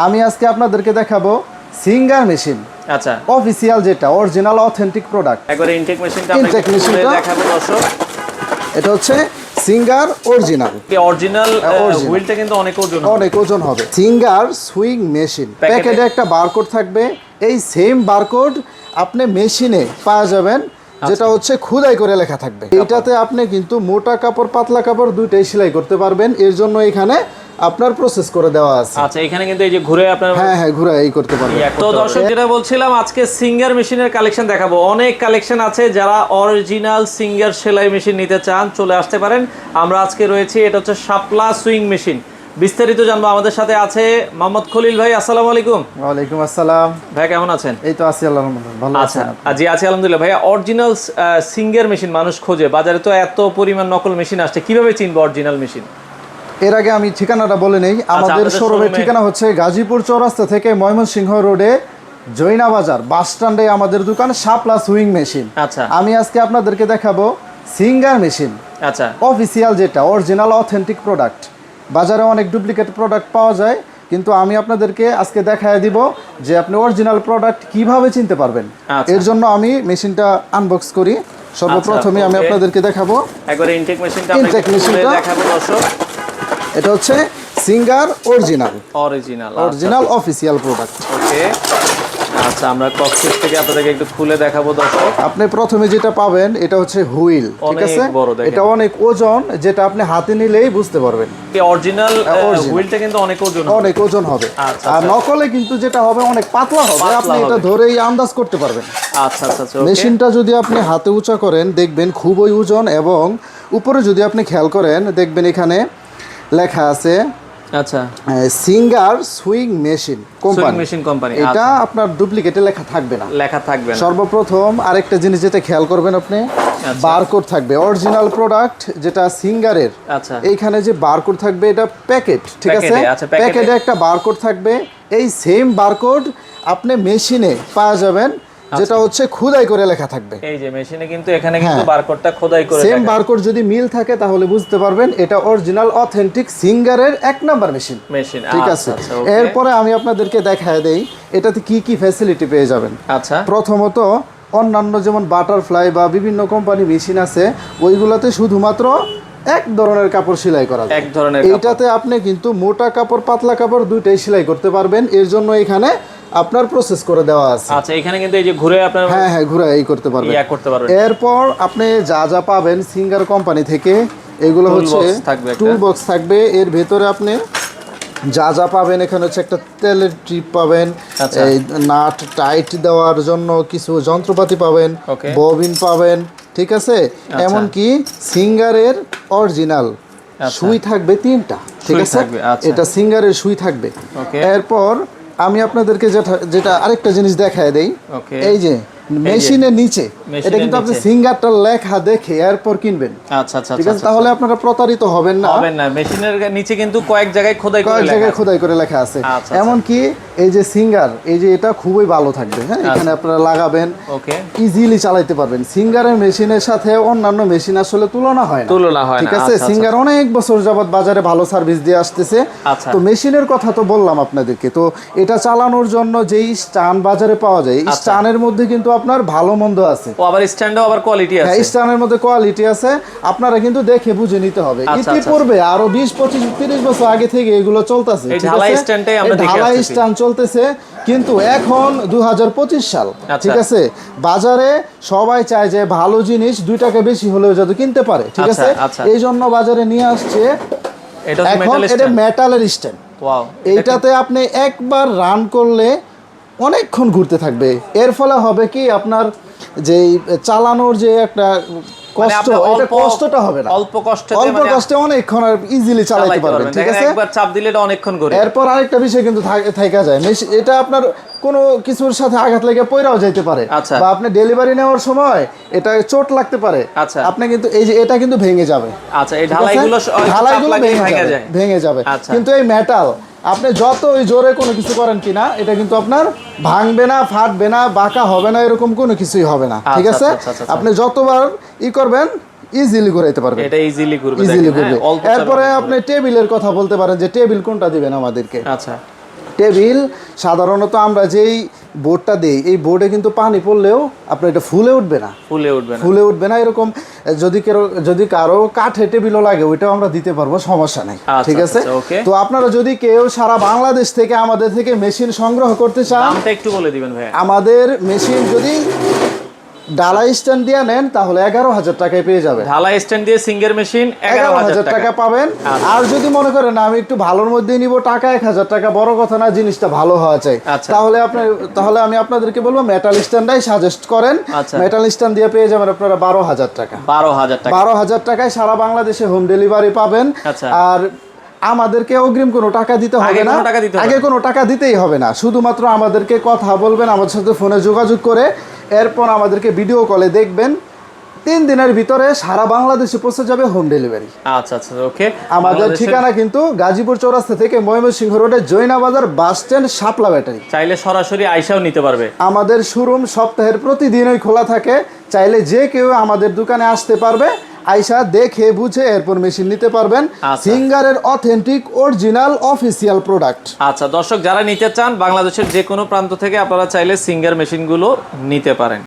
আমি আজকে আপনাদেরকে দেখাবো সিঙ্গার মেশিন। আচ্ছা। অফিসিয়াল যেটা অরিজিনাল অথেন্টিক প্রোডাক্ট একবারে ইনটেক মেশিনটা আমরা Intake একটু খুলে machine টা- দেখাবো দর্শক। এটা হচ্ছে সিঙ্গার অরিজিনাল অরিজিনাল হুইলটা কিন্তু অনেক ওজন অনেক ওজন হবে। সিঙ্গার সুইং মেশিন প্যাকেটে একটা বারকোড থাকবে। এই সেম বারকোড আপনি মেশিনে পাওয়া যাবেন। যেটা হচ্ছে খুদাই করে লেখা থাকবে। এটাতে আপনি কিন্তু মোটা কাপড় পাতলা কাপড় দুইটাই সেলাই করতে পারবেন। এর জন্য এখানে আপনার প্রসেস করে দেওয়া আছে। আচ্ছা এখানে কিন্তু এই যে ঘুরে আপনার হ্যাঁ হ্যাঁ ঘুরে এই করতে পারবেন। তো দর্শক যেটা বলছিলাম আজকে সিঙ্গার মেশিনের কালেকশন দেখাবো। অনেক কালেকশন আছে যারা অরিজিনাল সিঙ্গার সেলাই মেশিন নিতে চান চলে আসতে পারেন। আমরা আজকে রয়েছি এটা হচ্ছে শাপলা সুইং মেশিন বিস্তারিত জানব। আমাদের সাথে আছে মোহাম্মদ খলিল ভাই আসসালামু আলাইকুম। ওয়ালাইকুম আসসালাম। ভাই কেমন আছেন? এই তো আছি রহমতে ভালো আচ্ছা আছেন জি আছি আলহামদুলিল্লাহ। ভাইয়া অরিজিনাল সিঙ্গার মেশিন মানুষ খোঁজে। বাজারে তো এত পরিমাণ নকল মেশিন আসছে। কীভাবে চিনবো অরিজিনাল মেশিন এর আগে আমি ঠিকানাটা বলে নেই। আমাদের শোরুমের ঠিকানা হচ্ছে গাজীপুর চৌরাস্তা থেকে ময়মনসিংহ রোডে জৈনা বাজার। বাস স্ট্যান্ডে আমাদের দোকান শাপলা সুইং মেশিন আচ্ছা। আমি আজকে আপনাদেরকে দেখাবো সিঙ্গার মেশিন আচ্ছা। অফিসিয়াল যেটা অরিজিনাল অথেন্টিক প্রোডাক্ট বাজারে অনেক ডুপ্লিকেট প্রোডাক্ট পাওয়া যায় কিন্তু আমি আপনাদেরকে আজকে দেখায় দিব যে আপনি অরিজিনাল প্রোডাক্ট কীভাবে চিনতে পারবেন। আচ্ছা। এর জন্য আমি মেশিনটা আনবক্স করি। সর্বপ্রথমে আমি আপনাদেরকে দেখাবো। একবারে ইনটেক মেশিনটা আমরা Intake একটু খুলে machine টা- দেখাবো দর্শক। এটা হচ্ছে Singer original original original official product okay. আচ্ছা আমরা ককপিট থেকে আপনাদেরকে একটু খুলে দেখাবো দর্শক। আপনি প্রথমে যেটা পাবেন এটা হচ্ছে হুইল ঠিক আছে? এটা অনেক ওজন যেটা আপনি হাতে নিলেই বুঝতে পারবেন। অরিজিনাল হুইলটা কিন্তু অনেক ওজন অনেক ওজন হবে। আচ্ছা, আর আচ্ছা। নকলে কিন্তু যেটা হবে অনেক পাতলা হবে। আপনি এটা ধরেই আন্দাজ করতে পারবেন। আচ্ছা আচ্ছা আচ্ছা মেশিনটা যদি আপনি হাতে উঁচা করেন দেখবেন খুবই ওজন এবং উপরে যদি আপনি খেয়াল করেন দেখবেন এখানে লেখা আছে আচ্ছা। Singer sewing machine company machine company এটা আপনার ডুপ্লিকেটে লেখা থাকবে না। লেখা থাকবে না। সর্বপ্রথম আরেকটা জিনিস যেটা খেয়াল করবেন আপনি আচ্ছা। বারকোড থাকবে। অরিজিনাল প্রোডাক্ট যেটা সিঙ্গারের আচ্ছা। এইখানে যে বারকোড থাকবে এটা প্যাকেট ঠিক আছে? প্যাকেটে, আচ্ছা, একটা বারকোড থাকবে। এই সেম বারকোড আপনি মেশিনে পাওয়া যাবেন। আচ্ছা। যেটা হচ্ছে খুদাই করে লেখা থাকবে। এই যে মেশিনে কিন্তু এখানে কিন্তু হ্যাঁ। বারকোডটা খোদাই করে সেম বারকোড যদি মিল থাকে তাহলে বুঝতে পারবেন এটা অরিজিনাল অথেন্টিক সিঙ্গারের এক নাম্বার মেশিন মেশিন ঠিক আচ্ছা, আছে? আচ্ছা, এরপরে আমি আপনাদেরকে দেখায় দেই এটাতে কি কি ফ্যাসিলিটি পেয়ে যাবেন। আচ্ছা। প্রথমত অন্যান্য যেমন বাটারফ্লাই বা বিভিন্ন কোম্পানি মেশিন আছে ওইগুলোতে শুধুমাত্র এক ধরনের কাপড় সেলাই করা যায়। এক ধরনের। এইটাতে আপনি কিন্তু মোটা কাপড় পাতলা কাপড় দুইটাই সেলাই করতে পারবেন। এর জন্য এখানে আপনার প্রসেস করে দেওয়া আছে। আচ্ছা এখানে কিন্তু এই যে ঘুরে আপনার হ্যাঁ হ্যাঁ ঘুরে এই করতে পারবেন। ইয়া করতে পারবেন। এরপর আপনি যা যা পাবেন সিঙ্গার কোম্পানি থেকে এগুলো হচ্ছে টুল বক্স থাকবে। এর ভেতরে আপনি যা যা পাবেন এখানে হচ্ছে একটা তেলের ট্রিপ পাবেন আচ্ছা। এই নাট টাইট দেওয়ার জন্য কিছু যন্ত্রপাতি পাবেন ববিন পাবেন ঠিক আছে? এমনকি সিঙ্গারের অরিজিনাল আচ্ছা। সুই থাকবে তিনটা ঠিক আছে? আচ্ছা। এটা সিঙ্গারের সুই থাকবে। এরপর আমি আপনাদেরকে যেটা যেটা আরেকটা জিনিস দেখায় দেই. এই যে মেশিনের নিচে। এটা কিন্তু আপনি। সিঙ্গারটা লেখা দেখে এরপর কিনবেন। আচ্ছা আচ্ছা ঠিক আচ্ছা আছে? তাহলে আপনারা প্রতারিত হবেন না। হবে না। মেশিনের নিচে কিন্তু কয়েক জায়গায় খোদাই করে কয়েক জায়গায়। খোদাই করে লেখা আছে। আচ্ছা, এমনকি এই যে সিঙ্গার এই যে এটা খুবই ভালো থাকবে হ্যাঁ? আচ্ছা। এখানে আপনারা লাগাবেন ওকে। ইজিলি চালাতে পারবেন। সিঙ্গারের মেশিনের সাথে অন্যান্য মেশিন আসলে তুলনা হয় না। তুলনা হয় না। ঠিক আছে? আচ্ছা, আচ্ছা। সিঙ্গার অনেক বছর যাবত বাজারে ভালো সার্ভিস দিয়ে আসতেছে। আচ্ছা। তো মেশিনের কথা তো বললাম আপনাদেরকে। তো এটা চালানোর জন্য যেই স্টান বাজারে পাওয়া যায় আচ্ছা। স্টানের মধ্যে কিন্তু আপনার ভালো মন্দ আছে। ও আবার স্ট্যান্ডও আবার কোয়ালিটি হ্যাঁ আছে। স্টানের মধ্যে কোয়ালিটি আছে। আপনারা কিন্তু দেখে বুঝে নিতে হবে। আচ্ছা, ইতিপূর্বে আরও বিশ পঁচিশ তিরিশ বছর আগে থেকে এগুলো চলতেছে ঢালাই স্ট্যান্ডটাই আমরা দেখে ঢালাই স্ট্যান্ড চলতেছে কিন্তু এখন দু সাল আচ্ছা। ঠিক আছে? বাজারে সবাই চায় যে ভালো জিনিস দুই টাকা বেশি হলেও যাতে কিনতে পারে ঠিক আচ্ছা, আছে? আচ্ছা। এই জন্য বাজারে নিয়ে আসছে এটা মেটালের স্ট্যান্ড ওয়াও এইটাতে আপনি একবার রান করলে অনেকক্ষণ ঘুরতে থাকবে। এর ফলে হবে কি আপনার যে চালানোর যে একটা মানে কষ্ট এটা কষ্টটা হবে না। অল্প কষ্টে অল্প মানে কষ্টে অনেকক্ষণ আর ইজিলি চালাতে পারবেন ঠিক আছে? একবার চাপ দিলে এটা অনেকক্ষণ ঘুরে এরপর আরেকটা বিষয় কিন্তু থাক- যায়। এটা আপনার কোনো কিছুর সাথে আঘাত লেগে পয়রাও যাইতে পারে। আচ্ছা। বা আপনি ডেলিভারি নেওয়ার সময় এটা চোট লাগতে পারে। আচ্ছা। আপনি কিন্তু এই যে এটা কিন্তু ভেঙে যাবে। আচ্ছা এই ঢালাইগুলো ঢালাইগুলো ভেঙে যাবে ভেঙে যাবে। আচ্ছা। কিন্তু এই মেটাল আপনি যত ওই জোরে কোনো কিছু করেন কিনা এটা কিন্তু আপনার ভাঙবে না ফাটবে না বাঁকা হবে না এরকম কোনো কিছুই হবে না। ঠিক আচ্ছা, আছে? আচ্ছা, আচ্ছা। আপনি যতবার ই করবেন ইজিলি ঘুরাইতে পারবেন। এটা ইজিলি ঘুরবে ইজিলি ঘুরবে। হ্যাঁ, চাপে এরপরে আপনি টেবিলের কথা বলতে পারেন যে টেবিল কোনটা দিবেন আমাদেরকে? আচ্ছা। টেবিল সাধারণত আমরা যেই বোর্ডটা দেই এই বোর্ডে কিন্তু পানি পড়লেও আপনার এটা ফুলে উঠবে না। ফুলে উঠবে না। ফুলে উঠবে না এরকম যদি কারও যদি কারও কাঠে টেবিলও লাগে ওইটাও আমরা দিতে পারব সমস্যা নেই। আচ্ছা, ঠিক আছে? আচ্ছা, তো আপনারা যদি কেউ সারা বাংলাদেশ থেকে আমাদের থেকে মেশিন সংগ্রহ করতে চান একটু বলে দিবেন ভাই আমাদের মেশিন যদি ডালা স্ট্যান্ড দিয়ে নেন তাহলে এগারো হাজার টাকায় পেয়ে যাবেন ঢালাই স্ট্যান্ড দিয়ে সিঙ্গের মেশিন এগারো হাজার টাকা পাবেন আচ্ছা। আর যদি মনে করেন আমি একটু ভালোর মধ্যে নিব টাকা এক হাজার টাকা বড় কথা না জিনিসটা ভালো হওয়া চাই আচ্ছা। তাহলে আপনি তাহলে আমি আপনাদেরকে বলব মেটাল স্ট্যান্ডাই সাজেস্ট করেন আচ্ছা। মেটাল স্ট্যান্ড দিয়ে পেয়ে যাবেন আপনারা বারো হাজার টাকা বারো হাজার টাকা বারো হাজার টাকায় সারা বাংলাদেশে হোম ডেলিভারি পাবেন আচ্ছা। আর আমাদেরকে অগ্রিম কোনো টাকা দিতে হবে না। আগে কোনো টাকা দিতেই হবে না। শুধুমাত্র আমাদেরকে কথা বলবেন আমাদের সাথে ফোনে যোগাযোগ করে এরপর আমাদেরকে ভিডিও কলে দেখবেন। তিন দিনের ভিতরে সারা বাংলাদেশে পৌঁছে যাবে হোম ডেলিভারি আচ্ছা আচ্ছা ওকে আমাদের ঠিকানা কিন্তু গাজীপুর চৌরাস্তা থেকে ময়মনসিংহ রোডে জৈনা বাজার বাস স্ট্যান্ড শাপলা ব্যাটারি। চাইলে সরাসরি আইসাও নিতে পারবে। আমাদের শোরুম সপ্তাহের প্রতিদিনই খোলা থাকে। চাইলে যে কেউ আমাদের দোকানে আসতে পারবে। আইসা দেখে বুঝে এরপর মেশিন নিতে পারবেন। সিঙ্গারের অথেন্টিক অরিজিনাল অফিসিয়াল প্রোডাক্ট আচ্ছা দর্শক যারা নিতে চান বাংলাদেশের যে কোনো প্রান্ত থেকে আপনারা চাইলে সিঙ্গার মেশিনগুলো নিতে পারেন।